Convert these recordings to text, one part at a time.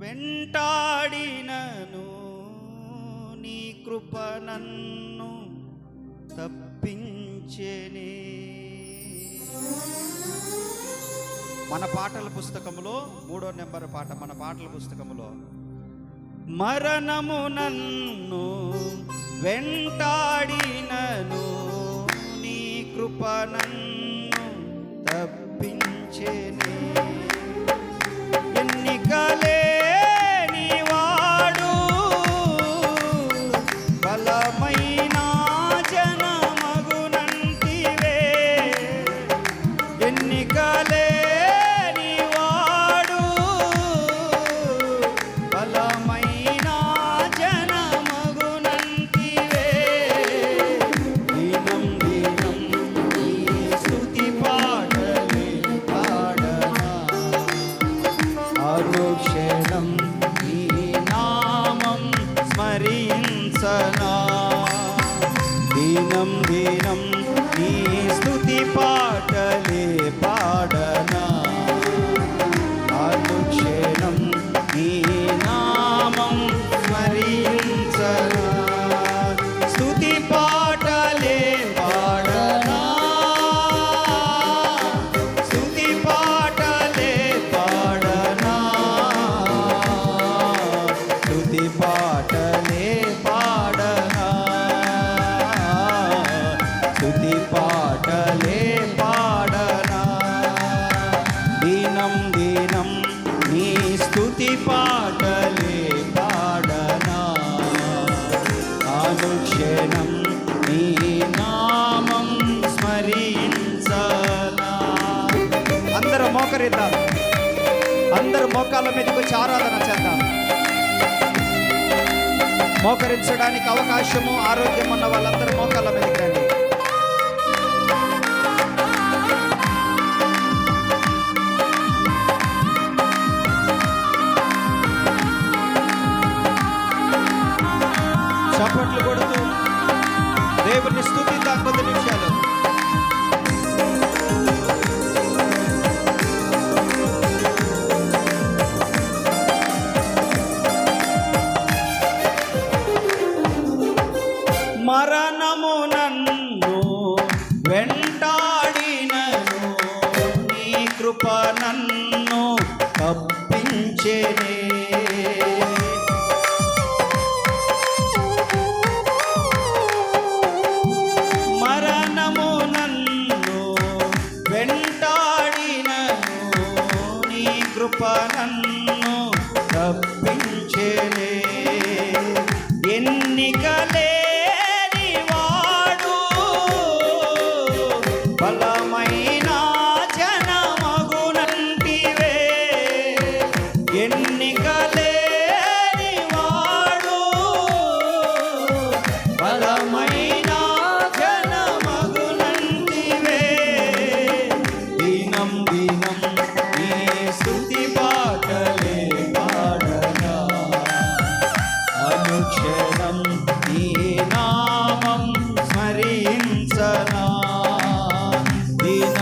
వెంటాడినను నీ కృప నన్ను తప్పించేనే. మన పాటల పుస్తకంలో మూడో నెంబర్ పాట మన పాటల పుస్తకంలో మరణము నన్ను వెంటాడినను నీ కృప నన్ను తప్పించేనే. నీ నామం అందరూ మోకరిద్దాం. అందరు మోకాల మీదకి వచ్చి ఆరాధన చేద్దాం. మోకరించడానికి అవకాశము ఆరోగ్యం ఉన్న వాళ్ళందరూ మోకాల మీదకి But it's be back with the ఎన్నికలే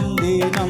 ദിനം.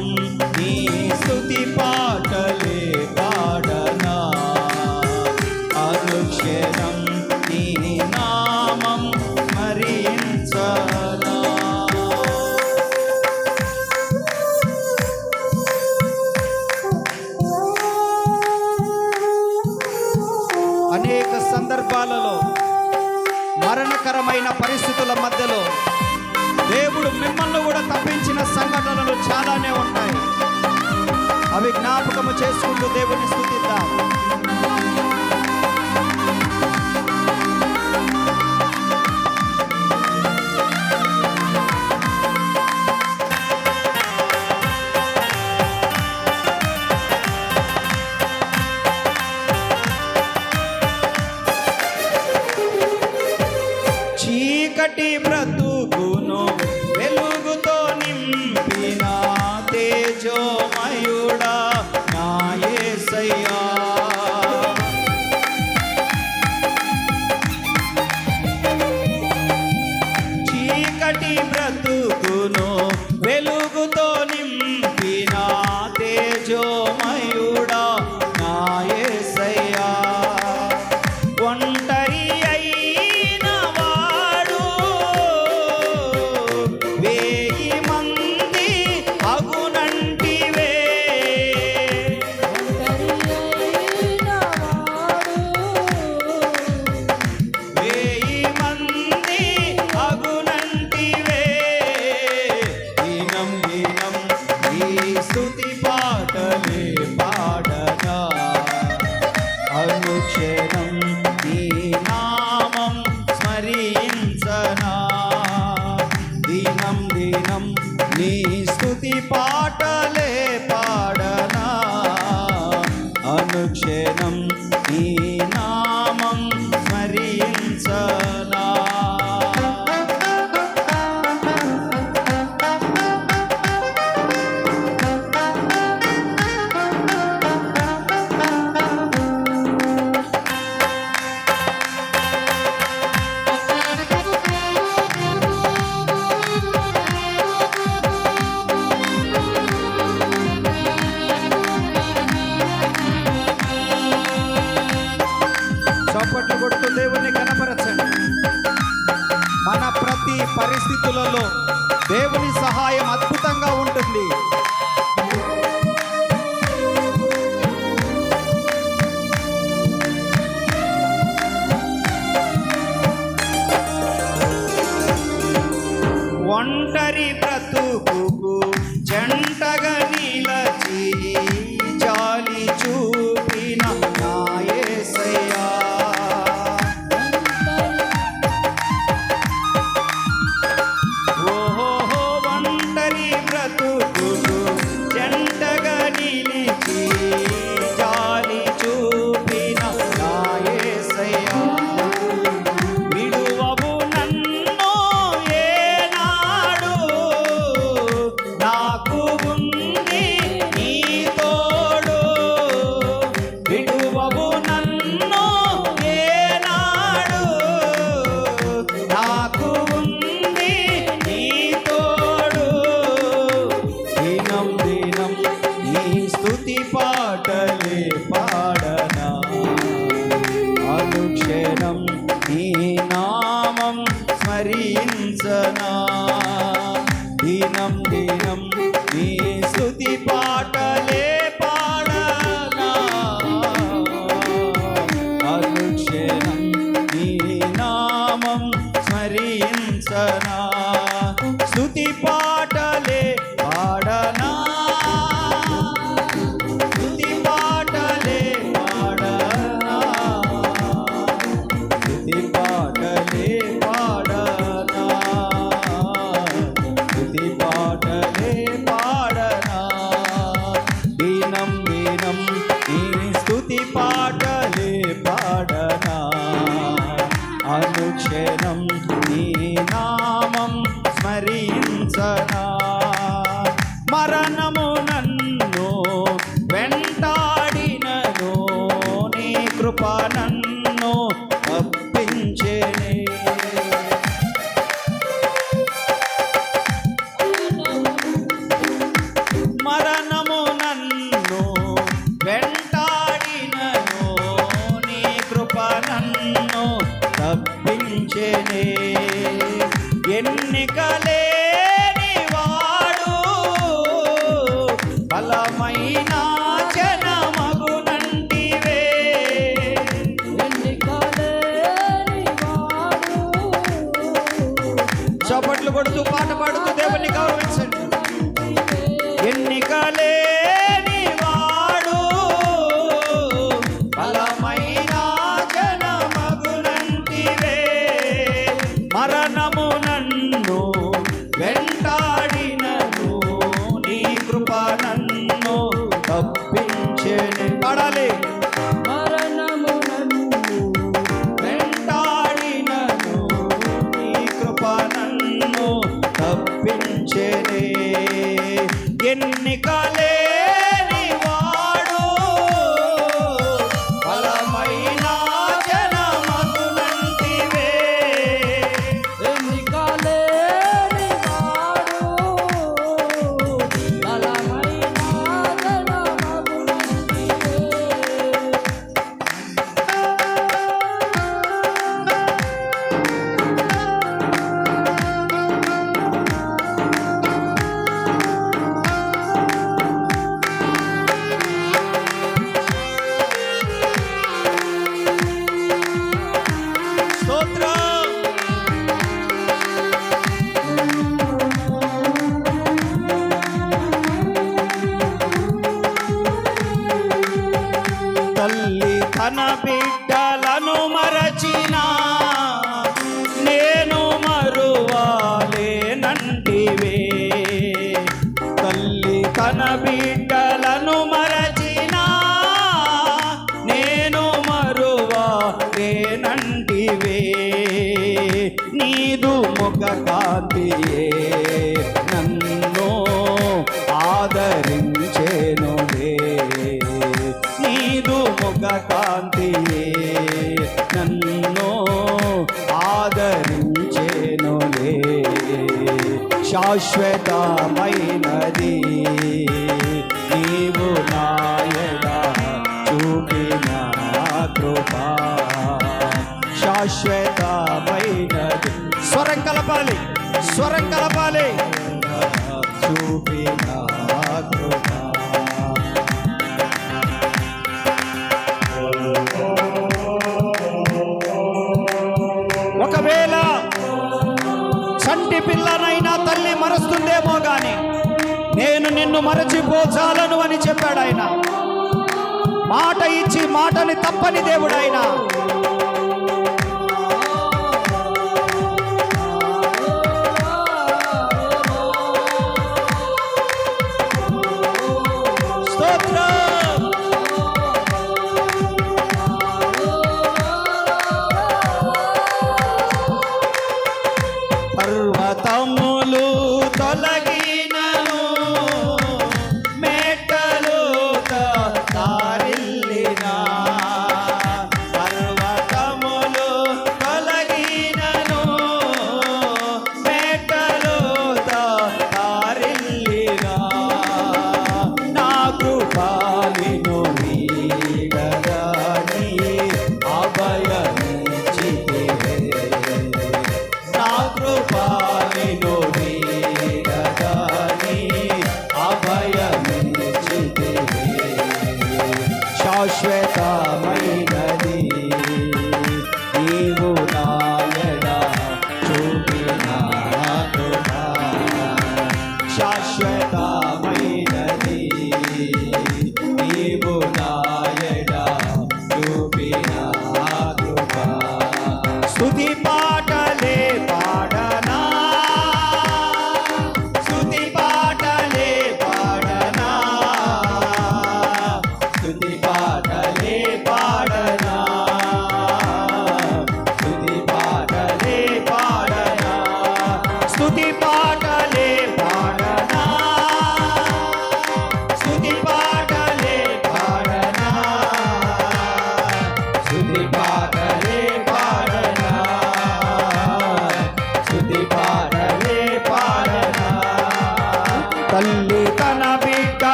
అనుక్షణం శాశ్వతమైనది నీవు నాయన చూపిన కృపా శాశ్వతమైనది స్వరం కలపాలి స్వరం కలపాలి కానీ నేను నిన్ను మరచిపోచాలను అని చెప్పాడు ఆయన. మాట ఇచ్చి మాటని తప్పని దేవుడు ఆయన.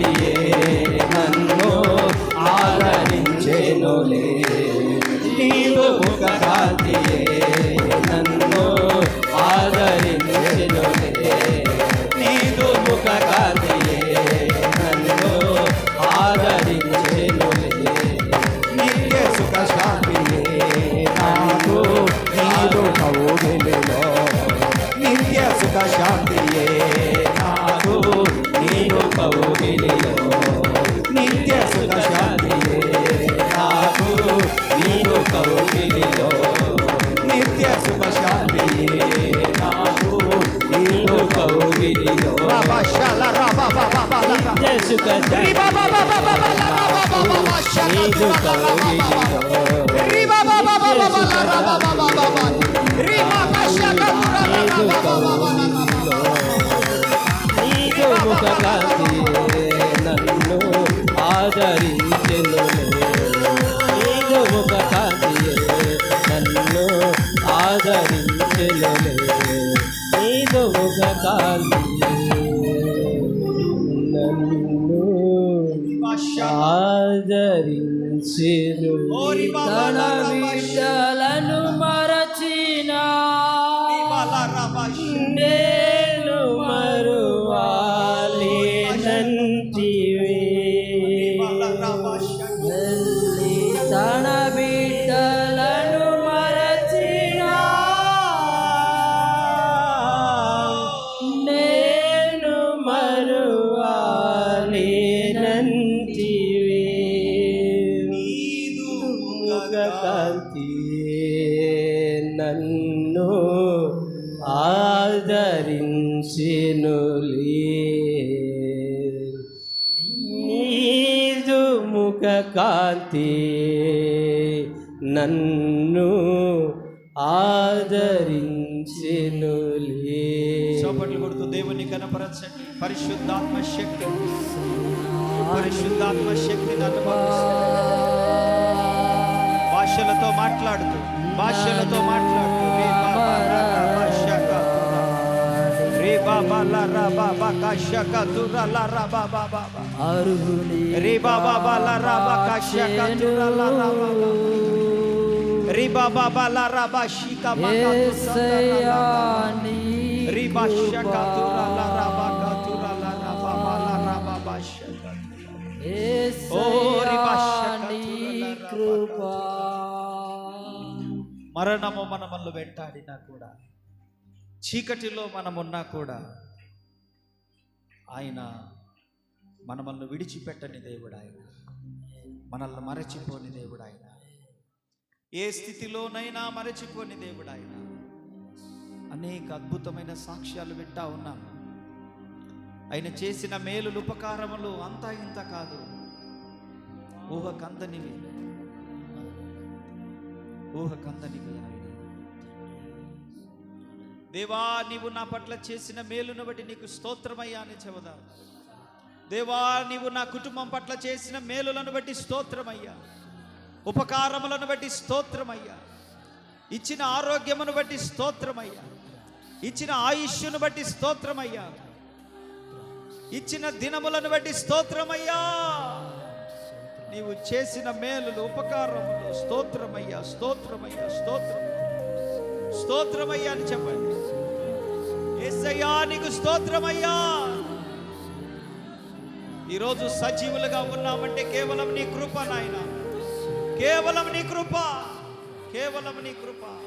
yeah. నన్ను ఆదరించెను నన్ను ఆదరించెను. ఆదరించిరు తన విషయాలను మర దేవుని పరిశుద్ధాత్మ శక్తి పరిశుద్ధాత్మ శక్తిని అనుభవిస్తుంది భాషలతో మాట్లాడుతూ భాషలతో మాట్లాడుతూ రే బాబా రే బాబా లా రా బాబా కాశ్యక తుర లా రా బాబా బాబా అర్హుని రే బాబా బాలా రా బా కాశక తుర లా రా బాబా రే బాబా బాలా రా బా షికా బా కా తుర యేసయ్యా నీ రే బా షక తుర మరణము మనమల్ని వెంటాడినా కూడా చీకటిలో మనమున్నా కూడా ఆయన మనమల్ని విడిచిపెట్టని దేవుడు ఆయన. మనల్ని మరచిపోని దేవుడు ఆయన. ఏ స్థితిలోనైనా మరచిపోని దేవుడు ఆయన. అనేక అద్భుతమైన సాక్ష్యాలు వింటా ఉన్నాం. ఆయన చేసిన మేలులు ఉపకారములు అంతా ఇంత కాదు. ఊహకందనివి. ఊహకందనివి. ఆయన దేవా నీవు నా పట్ల చేసిన మేలును బట్టి నీకు స్తోత్రమయ్యా అని చెబుదా. దేవా నీవు నా కుటుంబం పట్ల చేసిన మేలులను బట్టి స్తోత్రమయ్యా. ఉపకారములను బట్టి స్తోత్రమయ్యా. ఇచ్చిన ఆరోగ్యమును బట్టి స్తోత్రమయ్యా. ఇచ్చిన ఆయుష్యును బట్టి స్తోత్రమయ్యా. ఇచ్చిన దినములను బట్టి స్తోత్రమయ్యా. నీవు చేసిన మేలులు ఉపకారములు స్తోత్రమయ్యా స్తోత్రమయ్యా స్తోత్రం. స్తోత్రమయ్యా అని చెప్పండి. ఎస్సయ్యా నీకు స్తోత్రమయ్యా. ఈరోజు సజీవులుగా ఉన్నామంటే కేవలం నీ కృప నాయన. కేవలం నీ కృప కేవలం నీ కృప.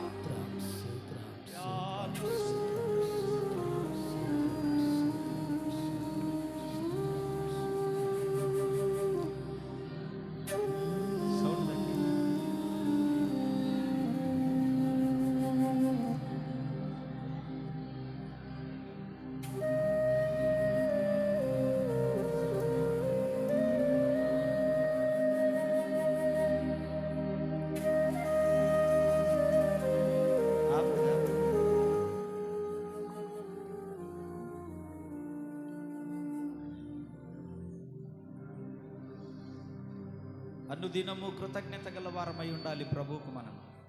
అనుదినము కృతజ్ఞత గల వారమై ఉండాలి ప్రభువుకు మనం.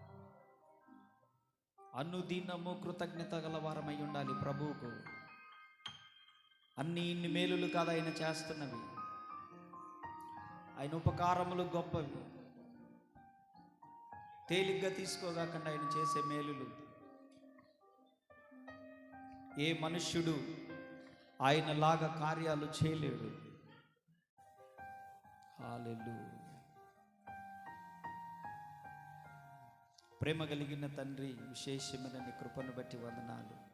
అనుదినము కృతజ్ఞత గల వారమై ఉండాలి ప్రభువుకు. అన్ని ఇన్ని మేలులు కాదు ఆయన చేస్తున్నవి. ఆయన ఉపకారములు గొప్పవి. తేలిగ్గా తీసుకోగాకుండా ఆయన చేసే మేలులు. ఏ మనుష్యుడు ఆయనలాగా కార్యాలు చేయలేడు. హల్లెలూయా ప్రేమ కలిగిన తండ్రి విశేషమైన నీ కృపను బట్టి వందనాలు.